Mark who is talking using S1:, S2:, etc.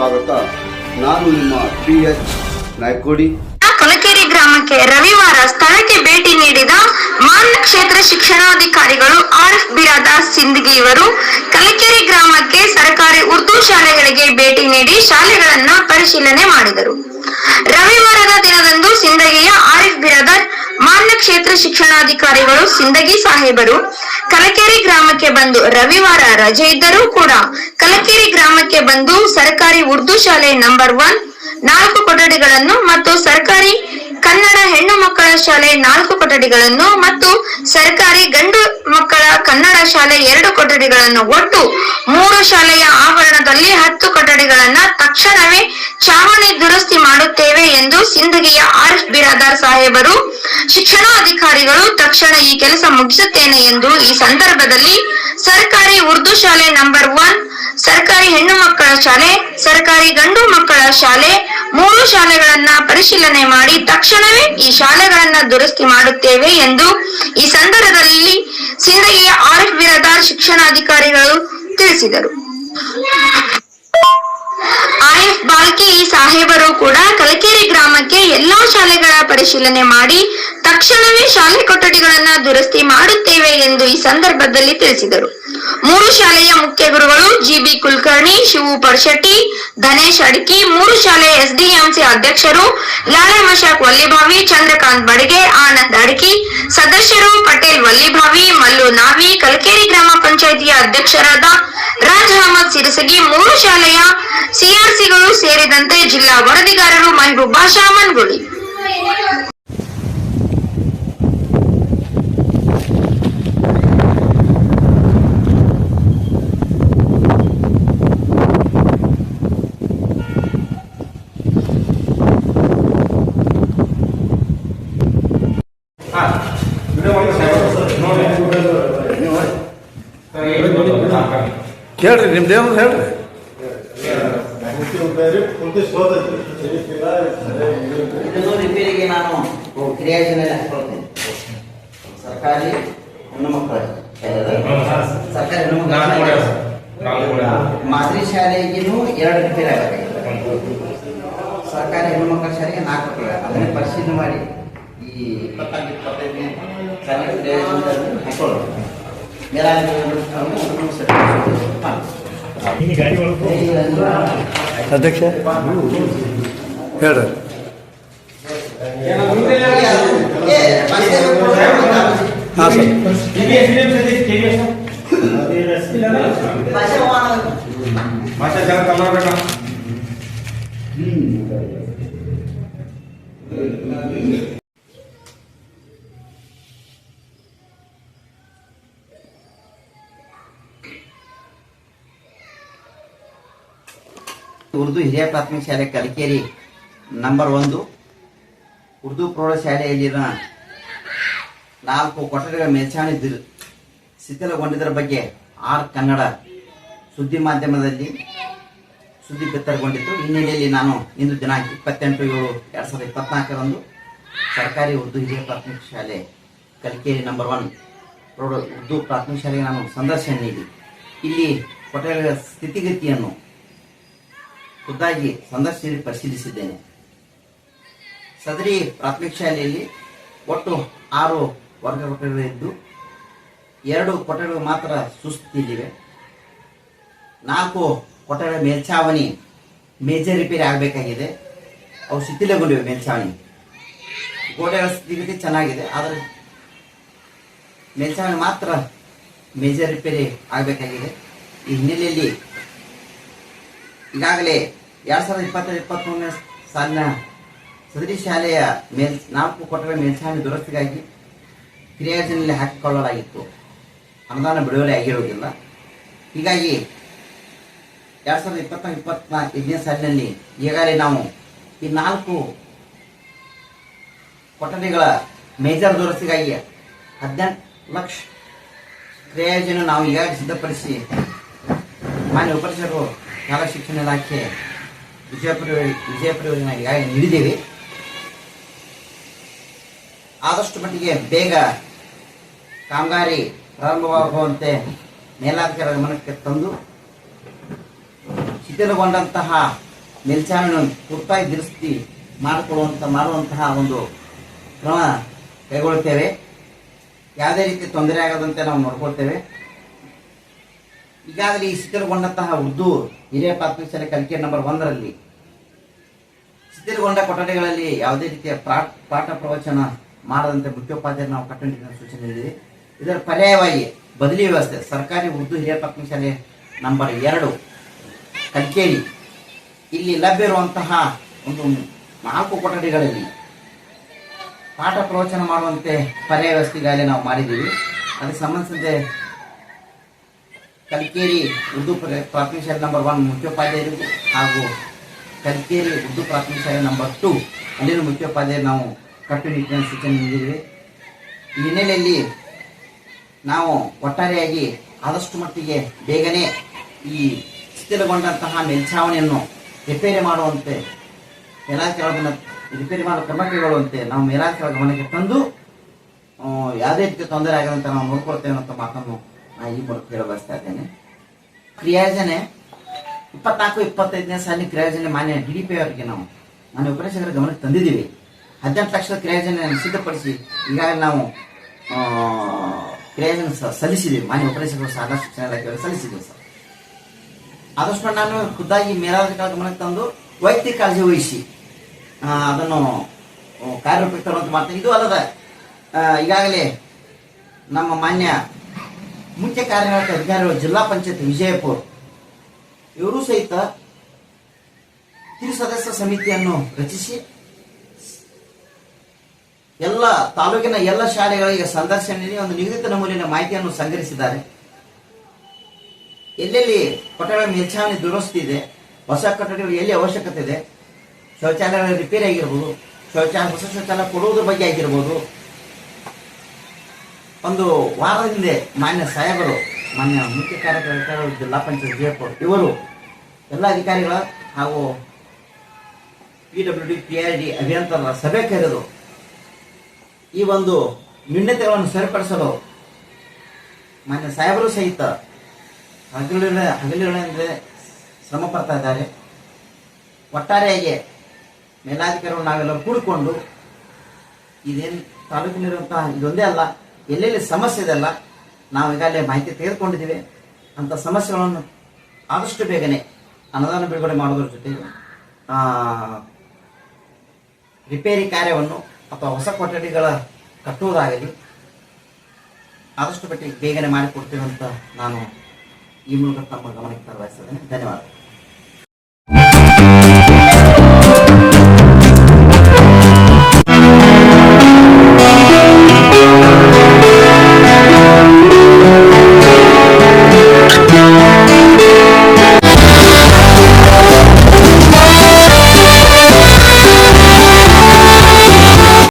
S1: ಸ್ವಾಗತ. ನಾನು ನಿಮ್ಮ ಪಿ ಎಚ್ ನಾಯ್ಕೋಡಿ.
S2: ಕೊಲಕೇರಿ ಗ್ರಾಮಕ್ಕೆ ರವಿವಾರ ಸ್ಥಳಕ್ಕೆ ಭೇಟಿ ನೀಡಿದ ಮಾನ್ಯ ಕ್ಷೇತ್ರ ಶಿಕ್ಷಣಾಧಿಕಾರಿಗಳು ಆರ್ ಎಫ್ ಬಿರಾದಾರ್ ಸಿಂದಗಿ ಇವರು ಕಲಕೇರಿ ಗ್ರಾಮಕ್ಕೆ ಸರ್ಕಾರಿ ಉರ್ದು ಶಾಲೆಗಳಿಗೆ ಭೇಟಿ ನೀಡಿ ಶಾಲೆಗಳನ್ನ ಪರಿಶೀಲನೆ ಮಾಡಿದರು. ರವಿವಾರದ ದಿನದಂದು ಸಿಂದಗಿಯ ಆರ್ ಎಫ್ ಬಿರಾದಾರ್ ಮಾನ್ಯ ಕ್ಷೇತ್ರ ಶಿಕ್ಷಣಾಧಿಕಾರಿಗಳು ಸಿಂದಗಿ ಸಾಹೇಬರು ಕಲಕೇರಿ ಗ್ರಾಮಕ್ಕೆ ಬಂದು ರವಿವಾರ ರಜೆ ಇದ್ದರೂ ಕೂಡ ಕಲಕೇರಿ ಗ್ರಾಮಕ್ಕೆ ಬಂದು ಸರ್ಕಾರಿ ಉರ್ದು ಶಾಲೆ ನಂಬರ್ ಒನ್ ನಾಲ್ಕು ಕೊಠಡಿಗಳನ್ನು ಮತ್ತು ಸರ್ಕಾರಿ ಕನ್ನಡ ಹೆಣ್ಣು ಮಕ್ಕಳ ಶಾಲೆ ನಾಲ್ಕು ಕೊಠಡಿಗಳನ್ನು ಮತ್ತು ಸರ್ಕಾರಿ ಗಂಡು ಮಕ್ಕಳ ಕನ್ನಡ ಶಾಲೆ ಎರಡು ಕೊಠಡಿಗಳನ್ನು ಒಟ್ಟು ಮೂರು ಶಾಲೆಯ ಆವರಣದಲ್ಲಿ ಹತ್ತು ಕೊಠಡಿಗಳನ್ನ ತಕ್ಷಣವೇ ಚಾವಣಿ ದುರಸ್ತಿ ಮಾಡುತ್ತೇವೆ ಎಂದು ಸಿಂದಗಿಯ ಆರ್ಎಸ್ ಬಿರಾದಾರ್ ಸಾಹೇಬರು, ಶಿಕ್ಷಣಾಧಿಕಾರಿಗಳು ತಕ್ಷಣ ಈ ಕೆಲಸ ಮುಗಿಸುತ್ತೇನೆ ಎಂದು ಈ ಸಂದರ್ಭದಲ್ಲಿ ಸರ್ಕಾರಿ ಉರ್ದು ಶಾಲೆ ನಂಬರ್ ಒನ್ ಸರ್ಕಾರಿ ಹೆಣ್ಣು ಮಕ್ಕಳ ಶಾಲೆ, ಸರ್ಕಾರಿ ಗಂಡು ಮಕ್ಕಳ ಶಾಲೆ, ಮೂರು ಶಾಲೆಗಳನ್ನ ಪರಿಶೀಲನೆ ಮಾಡಿ ತಕ್ಷಣವೇ ಈ ಶಾಲೆಗಳನ್ನ ದುರಸ್ತಿ ಮಾಡುತ್ತೇವೆ ಎಂದು ಈ ಸಂದರ್ಭದಲ್ಲಿ ಸಿಂದಗಿಯ ಆರ್ಎಫ್ ಬಿರದಾರ್ ಶಿಕ್ಷಣಾಧಿಕಾರಿಗಳು ತಿಳಿಸಿದರು. ಆರ್ಎಫ್ ಬಾಲ್ಕಿ ಸಾಹೇಬರು ಕೂಡ ಕಲಕೇರಿ ಗ್ರಾಮಕ್ಕೆ ಎಲ್ಲಾ ಶಾಲೆಗಳ ಪರಿಶೀಲನೆ ಮಾಡಿ ತಕ್ಷಣವೇ ಶಾಲೆ ಕೊಠಡಿಗಳನ್ನ ದುರಸ್ತಿ ಮಾಡುತ್ತೇವೆ ಎಂದು ಈ ಸಂದರ್ಭದಲ್ಲಿ ತಿಳಿಸಿದರು. ಮೂರು ಶಾಲೆಯ ಮುಖ್ಯ ಗುರುಗಳು ಜಿಬಿ ಕುಲಕರ್ಣಿ, ಶಿವು ಪರ್ಶೆಟ್ಟಿ ಧನೇಶ್ ಅಡ್ಕಿ, ಮೂರು ಶಾಲೆ ಎಸ್ಡಿಎಂಸಿ ಅಧ್ಯಕ್ಷರು ಲಾಲಮಶಾಕ್ ವಲ್ಲಿಭಾವಿ, ಚಂದ್ರಕಾಂತ್ ಬಡಗೆ, ಆನಂದ್ ಅಡ್ಕಿ, ಸದಸ್ಯರು ಪಟೇಲ್ ವಲ್ಲಿಭಾವಿ, ಮಲ್ಲು ನಾವಿ, ಕಲಕೇರಿ ಗ್ರಾಮ ಪಂಚಾಯಿತಿಯ ಅಧ್ಯಕ್ಷರಾದ ಸಿರಸಗಿ ಮೂರು ಶಾಲೆಯ ಸಿಆರ್ಸಿಗಳು ಸೇರಿದಂತೆ ಜಿಲ್ಲಾ ವರದಿಗಾರರು ಮೆಹಬೂಬ್ ಬಾಷಾ
S3: ಹೇಳ್ರಿ ನಿಮ್ದು ಏನು ಹೇಳ್ರಿ.
S4: ರಿಪೇರಿಗೆ ನಾನು ಸರ್ಕಾರಿ ಹೆಣ್ಣು ಮಕ್ಕಳ ಸರ್ಕಾರಿ ಹೆಣ್ಣು ಮಕ್ಕಳ ಶಾಲೆ. ಮಾದರಿ ಶಾಲೆಗಿನೂ ಎರಡು ರಿಪೇರಿ ಆಗಬೇಕಾಗಿದೆ ಸರ್ಕಾರಿ ಹೆಣ್ಣು ಮಕ್ಕಳ ಶಾಲೆಗೆ ನಾಲ್ಕು ರೂಪಾಯಿ ಅದನ್ನೇ ಪರಿಶೀಲನೆ ಮಾಡಿ ಈ ಇಪ್ಪತ್ನಾಲ್ಕು ಇಪ್ಪತ್ತೈದನೇ ಸಾಲಿನ ಹಾಕೊಳ್ಳೋದು
S3: ಅಧ್ಯಕ್ಷ ಹೇಳ್ರಿ ಹಾಂ ಸರ್
S5: ಭಾಷಾ ಜನ ಕನ್ನಡ
S4: ಉರ್ದು ಹಿರಿಯ ಪ್ರಾಥಮಿಕ ಶಾಲೆ ಕಲಿಕೇರಿ ನಂಬರ್ ಒಂದು, ಉರ್ದು ಪ್ರೌಢಶಾಲೆಯಲ್ಲಿನ ನಾಲ್ಕು ಕೊಠಡಿಗಳ ಮೇಲ್ಛಾವಣಿ ದಿರ್- ಶಿಥಿಲಗೊಂಡಿದ್ದರ ಬಗ್ಗೆ ಆರ್ ಕನ್ನಡ ಸುದ್ದಿ ಮಾಧ್ಯಮದಲ್ಲಿ ಸುದ್ದಿ ಬಿತ್ತರಗೊಂಡಿತ್ತು ಹಿನ್ನೆಲೆಯಲ್ಲಿ ನಾನು ಇಂದು ದಿನಾಂಕ ಇಪ್ಪತ್ತೆಂಟು ಏಳು ಎರಡು ಸಾವಿರದ ಇಪ್ಪತ್ನಾಲ್ಕರಂದು ಸರ್ಕಾರಿ ಉರ್ದು ಹಿರಿಯ ಪ್ರಾಥಮಿಕ ಶಾಲೆ ಕಲಿಕೇರಿ ನಂಬರ್ ಒನ್ ಪ್ರೌಢ ಉರ್ದು ಪ್ರಾಥಮಿಕ ಶಾಲೆಗೆ ನಾನು ಸಂದರ್ಶನ ನೀಡಿ. ಇಲ್ಲಿ ಕೊಠಡಿಗಳ ಸ್ಥಿತಿಗತಿಯನ್ನು ಖುದ್ದಾಗಿ ಸಂದರ್ಶನ ಪರಿಶೀಲಿಸಿದ್ದೇನೆ. ಸದರಿ ಪ್ರಾಥಮಿಕ ಶಾಲೆಯಲ್ಲಿ ಒಟ್ಟು ಆರು ವರ್ಗ ಕೊಠಡಿಗಳಿದ್ದು ಎರಡು ಕೊಠಡಿಗಳು ಮಾತ್ರ ಸುಸ್ತಿದ್ದಿವೆ ನಾಲ್ಕು ಕೊಠಡಿ ಮೇಲ್ಛಾವಣಿ ಮೇಜರ್ ರಿಪೇರಿ ಆಗಬೇಕಾಗಿದೆ. ಅವು ಶಿಥಿಲಗೊಂಡಿವೆ ಮೇಲ್ಛಾವಣಿ. ಗೋಡೆಗಳ ಸ್ಥಿತಿಗತಿ ಚೆನ್ನಾಗಿದೆ, ಆದರೆ ಮೇಲ್ಛಾವಣಿ ಮಾತ್ರ ಮೇಜರ್ ರಿಪೇರಿ ಆಗಬೇಕಾಗಿದೆ. ಈ ಹಿನ್ನೆಲೆಯಲ್ಲಿ ಈಗಾಗಲೇ ಎರಡ್ ಸಾವಿರದ ಇಪ್ಪತ್ತೈದು ಇಪ್ಪತ್ಮೂರನೇ ಸಾಲಿನ ಸದರಿ ಶಾಲೆಯ ಮೇಲ್, ನಾಲ್ಕು ಕೊಠಡಿ ಮೇಲ್ಛಾವಣಿ ದುರಸ್ತಿಗಾಗಿ ಕ್ರಿಯಾರ್ಜನೆಯಲ್ಲಿ ಹಾಕಿಕೊಳ್ಳಲಾಗಿತ್ತು. ಅನುದಾನ ಬಿಡುಗಡೆ ಆಗಿರುವುದಿಲ್ಲ. ಹೀಗಾಗಿ ಎರಡ್ ಸಾವಿರದ ಇಪ್ಪತ್ತ ಇಪ್ಪತ್ನಾಲ್ಕು ಐದನೇ ಸಾಲಿನಲ್ಲಿ ಈಗಾಗಲೇ ನಾವು ಈ ನಾಲ್ಕು ಕೊಠಡಿಗಳ ಮೇಜರ್ ದುರಸ್ತಿಗಾಗಿ ಹದಿನೆಂಟು ಲಕ್ಷ ಕ್ರಿಯಾಯೋಜನೆ ನಾವು ಈಗಾಗಲೇ ಸಿದ್ಧಪಡಿಸಿ ಮಾನ್ಯ ಉಪರಿಸರು ಶಾಲಾ ಶಿಕ್ಷಣ ಇಲಾಖೆ ವಿಜಯಪುರ ವಿಜಯಪುರ ಯೋಜನೆ ಈಗಾಗಲೇ ನೀಡಿದ್ದೇವೆ. ಆದಷ್ಟು ಮಟ್ಟಿಗೆ ಬೇಗ ಕಾಮಗಾರಿ ಪ್ರಾರಂಭವಾಗುವಂತೆ ಮೇಲಾಧಿಕಾರಿಗಳ ಗಮನಕ್ಕೆ ತಂದು ಶಿಥಿಲಗೊಂಡಂತಹ ಮೇಲ್ಚಾವಣಿಯನ್ನು ತುರ್ತಾಗಿ ದುರಸ್ತಿ ಮಾಡಿಕೊಳ್ಳುವಂತ, ಮಾಡುವಂತಹ ಒಂದು ಕ್ರಮ ಕೈಗೊಳ್ಳುತ್ತೇವೆ. ಯಾವುದೇ ರೀತಿ ತೊಂದರೆ ಆಗದಂತೆ ನಾವು ನೋಡ್ಕೊಳ್ತೇವೆ. ಈಗಾಗಲೇ ಈ ಶಿಥಿಲಗೊಂಡಂತಹ ಉರ್ದು ಹಿರಿಯ ಪ್ರಾಥಮಿಕ ಶಾಲೆ ಕಲಿಕೆ ನಂಬರ್ ಒಂದರಲ್ಲಿ ಶಿಥಿಲಗೊಂಡ ಕೊಠಡಿಗಳಲ್ಲಿ ಯಾವುದೇ ರೀತಿಯ ಪಾಠ ಪ್ರವಚನ ಮಾಡದಂತೆ ಮುಖ್ಯೋಪಾಧ್ಯಾಯರು ನಾವು ಕಟ್ಟುನಿಟ್ಟಿನ ಸೂಚನೆ ನೀಡಿದೆ ಇದರ ಪರ್ಯಾಯವಾಗಿ ಬದಲಿ ವ್ಯವಸ್ಥೆ, ಸರ್ಕಾರಿ ಉರ್ದು ಹಿರಿಯ ಪ್ರಾಥಮಿಕ ಶಾಲೆ ನಂಬರ್ ಎರಡು ಕಲ್ಕೇರಿ ಇಲ್ಲಿ ಲಭ್ಯ ಇರುವಂತಹ ಒಂದು ನಾಲ್ಕು ಕೊಠಡಿಗಳಲ್ಲಿ ಪಾಠ ಪ್ರವಚನ ಮಾಡುವಂತೆ ಪರ್ಯಾಯ ವ್ಯವಸ್ಥೆಗಾಗಲೇ ನಾವು ಮಾಡಿದ್ದೀವಿ. ಅದಕ್ಕೆ ಸಂಬಂಧಿಸಿದಂತೆ ಕಲಿಕೇರಿ ಉರ್ದು ಪ್ರ- ಪ್ರಾಥಮಿಕ ಶಾಲೆ ನಂಬರ್ ಒನ್ ಮುಖ್ಯೋಪಾಧ್ಯಾಯರು ಹಾಗೂ ಕಲ್ಕೇರಿ ಉರ್ದು ಪ್ರಾಥಮಿಕ ಶಾಲೆ ನಂಬರ್ ಟು ಅಲ್ಲಿನ ಮುಖ್ಯೋಪಾಧ್ಯಾಯ ನಾವು ಕಟ್ಟುನಿಟ್ಟಿನ ಸೂಚನೆ ನೀಡಿದ್ದೇವೆ ಈ ಹಿನ್ನೆಲೆಯಲ್ಲಿ ನಾವು ಒಟ್ಟಾರೆಯಾಗಿ ಆದಷ್ಟು ಮಟ್ಟಿಗೆ ಬೇಗನೆ ಈ ಶಿಥಿಲಗೊಂಡಂತಹ ಮೇಲ್ಛಾವಣಿಯನ್ನು ರಿಪೇರಿ ಮಾಡುವಂತೆ ಮೇಲಾಧಿಕಾರಿಗಳ ರಿಪೇರಿ ಮಾಡುವ ಕ್ರಮ ಕೈಗೊಳ್ಳುವಂತೆ ನಾವು ಮೇಲಾಧಿಕಾರಿಗಳ ಗಮನಕ್ಕೆ ತಂದು ಯಾವುದೇ ರೀತಿಯ ತೊಂದರೆ ಆಗದಂತೆ ನಾವು ನೋಡ್ಕೊಳ್ತೇವೆ ಅಂತ ಮಾತನ್ನು ನಾನು ಈ ಮೂಲಕ ಬರ್ತಾ ಇದ್ದೇನೆ. ಕ್ರಿಯಾಜನೆ, ಇಪ್ಪತ್ನಾಲ್ಕು, ಇಪ್ಪತ್ತೈದನೇ ಸಾಲಿನ ಕ್ರಿಯಾಜನೆ ಮಾನ್ಯ ಡಿ ಡಿ ಪಿ ಅವರಿಗೆ ನಾವು, ಮಾನ್ಯ ಉಪನ್ಯಾಸಕರ ಗಮನಕ್ಕೆ ತಂದಿದ್ದೀವಿ. ಹದಿನೆಂಟು ಲಕ್ಷದ ಕ್ರಿಯಾಜನೆ ಸಿದ್ಧಪಡಿಸಿ ಈಗಾಗಲೇ ನಾವು ಕ್ರಿಯಾಜನ ಸಲ್ಲಿಸಿದ್ದೀವಿ. ಮಾನ್ಯ ಉಪನ್ಯಾಸಕರು ಸಾಲ ಶಿಕ್ಷಣ ಇಲಾಖೆಯವರು ಸಲ್ಲಿಸಿದ್ದೀವಿ ಸರ್. ಆದಷ್ಟು ನಾನು ಖುದ್ದಾಗಿ ಮೇಲಾಧಿಕಾರ ಗಮನಕ್ಕೆ ತಂದು ವೈಯಕ್ತಿಕ ಕಾಳಜಿ ವಹಿಸಿ ಅದನ್ನು ಕಾರ್ಯರೂಪಕ್ಕೆ ತರುವಂತ ಮಾಡ್ತೀನಿ. ಇದು ಅಲ್ಲದ ಈಗಾಗಲೇ ನಮ್ಮ ಮಾನ್ಯ ಮುಖ್ಯ ಕಾರ್ಯನಿರ್ವಾಹಕ ಅಧಿಕಾರಿಗಳು ಜಿಲ್ಲಾ ಪಂಚಾಯತ್ ವಿಜಯಪುರ. ಇವರು ಸಹಿತ ತ್ರಿಸದಸ್ಯ ಸಮಿತಿಯನ್ನು ರಚಿಸಿ, ಎಲ್ಲ ತಾಲೂಕಿನ ಎಲ್ಲ ಶಾಲೆಗಳಿಗೆ ಸಂದರ್ಶನ ನೀಡಿ ಒಂದು ನಿಗದಿತ ನಮೂಲಿನ ಮಾಹಿತಿಯನ್ನು ಸಂಗ್ರಹಿಸಿದ್ದಾರೆ. ಎಲ್ಲೆಲ್ಲಿ ಕೊಠಡಿಗಳ ಮೇಲ್ಛಾವಣಿ ದುರಸ್ತಿ ಇದೆ, ಹೊಸ ಕೊಠಡಿಗಳು ಎಲ್ಲಿ ಅವಶ್ಯಕತೆ ಇದೆ, ಶೌಚಾಲಯಗಳ ರಿಪೇರಿ ಆಗಿರ್ಬೋದು ಶೌಚಾಲಯ ಹೊಸ ಶೌಚಾಲಯ ಕೊಡುವುದ್ರ ಬಗ್ಗೆ ಆಗಿರ್ಬೋದು ಒಂದು ವಾರ ಹಿಂದೆ ಮಾನ್ಯ ಸಾಹೇಬರು, ಮಾನ್ಯ ಮುಖ್ಯ ಕಾರ್ಯಕರ್ತರು ಜಿಲ್ಲಾ ಪಂಚಾಯತ್ ಜಯಪುರ್ ಇವರು ಎಲ್ಲ ಅಧಿಕಾರಿಗಳ ಹಾಗೂ P W D P I D ಅಭಿಯಂತರ ಸಭೆ ಕರೆದು ಈ ಒಂದು ನ್ಯೂನತೆಗಳನ್ನು ಸರಿಪಡಿಸಲು ಮಾನ್ಯ ಸಾಹೇಬರು ಸಹಿತ ಹಗಲಿರುಳ ಹಗಲಿರುಳೆಂದರೆ ಶ್ರಮ ಪಡ್ತಾ ಇದ್ದಾರೆ. ಒಟ್ಟಾರೆಯಾಗಿ ಮೇಲಾಧಿಕಾರಿಗಳು ನಾವೆಲ್ಲರೂ ಕೂಡಿಕೊಂಡು ಇದೇನು ತಾಲೂಕಿನಲ್ಲಿರುವಂತಹ ಇದೊಂದೇ ಅಲ್ಲ ಎಲ್ಲೆಲ್ಲಿ ಸಮಸ್ಯೆ ಇದೆಲ್ಲ ನಾವು ಈಗಾಗಲೇ ಮಾಹಿತಿ ತೆಗೆದುಕೊಂಡಿದ್ದೀವಿ. ಅಂಥ ಸಮಸ್ಯೆಗಳನ್ನು ಆದಷ್ಟು ಬೇಗನೆ ಅನುದಾನ ಬಿಡುಗಡೆ ಮಾಡೋದ್ರ ಜೊತೆಗೆ ರಿಪೇರಿ ಕಾರ್ಯವನ್ನು ಅಥವಾ ಹೊಸ ಕೊಠಡಿಗಳ ಕಟ್ಟುವುದಾಗಲಿ, ಆದಷ್ಟು ಮಟ್ಟಿಗೆ ಬೇಗನೆ ಮಾಡಿಕೊಡ್ತೀವಿ ಅಂತ ನಾನು ಈ ಮೂಲಕ ತಮ್ಮ ಗಮನಕ್ಕೆ ತರಬಯಸ್ತೇನೆ ಧನ್ಯವಾದ